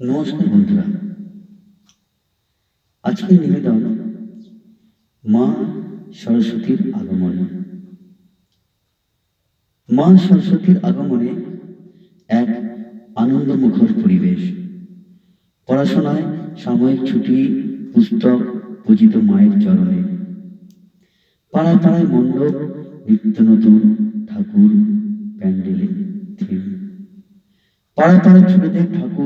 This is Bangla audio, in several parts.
নমস্কার বন্ধুরা। আজকের নিবেদন মা সরস্বতীর আগমন। মা সরস্বতীর আগমনে এক আনন্দমুখর পরিবেশ। পড়াশোনায় সাময়িক ছুটি, পুস্তক, পূজিত মায়ের চরণে। পাড়ায় পাড়ায় মণ্ডপ, নিত্য নতুন ঠাকুর প্যান্ডেলে থিম পাড়ায় পাড়া ছোটদের ঠাকুর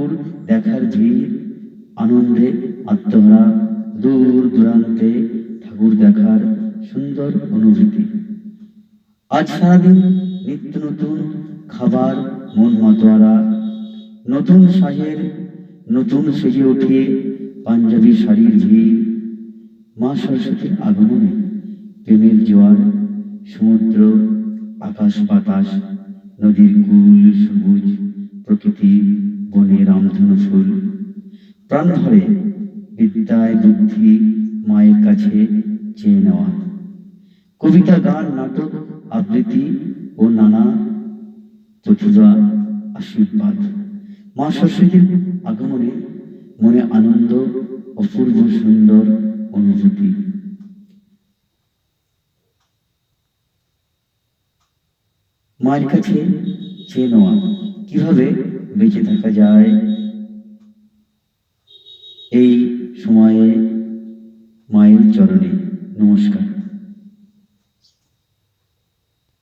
আত্মহারা দূর দূরান্তে ঠাকুর দেখার সুন্দর অনুভূতি। আজ সারাদিন নিত্য নতুন খাবার মন মাতোয়ারা, নতুন সাজের নতুন সেজে ওঠে পাঞ্জাবি শাড়ির ভিড়, মা সরস্বতীর আগমনে প্রেমের জোয়ার, সমুদ্র, আকাশ বাতাস, নদীর কুল, সবুজ প্রকৃতি বনে রামধনু ফুল। প্রাণ ভরে বিদ্যায় বুদ্ধি মায়ের কাছে চেয়ে নেওয়া। কবিতা, গান, নাটক, আবৃত্তি ও নানা প্রতিভা আশীর্বাদ। মা সরস্বতীর আগমনে মনে আনন্দ, অপূর্ব সুন্দর অনুভূতি। মায়ের কাছে চেয়ে নেওয়া। কীভাবে বেঁচে থাকা যায়? এই সময়ে মায়ের চরণে নমস্কার।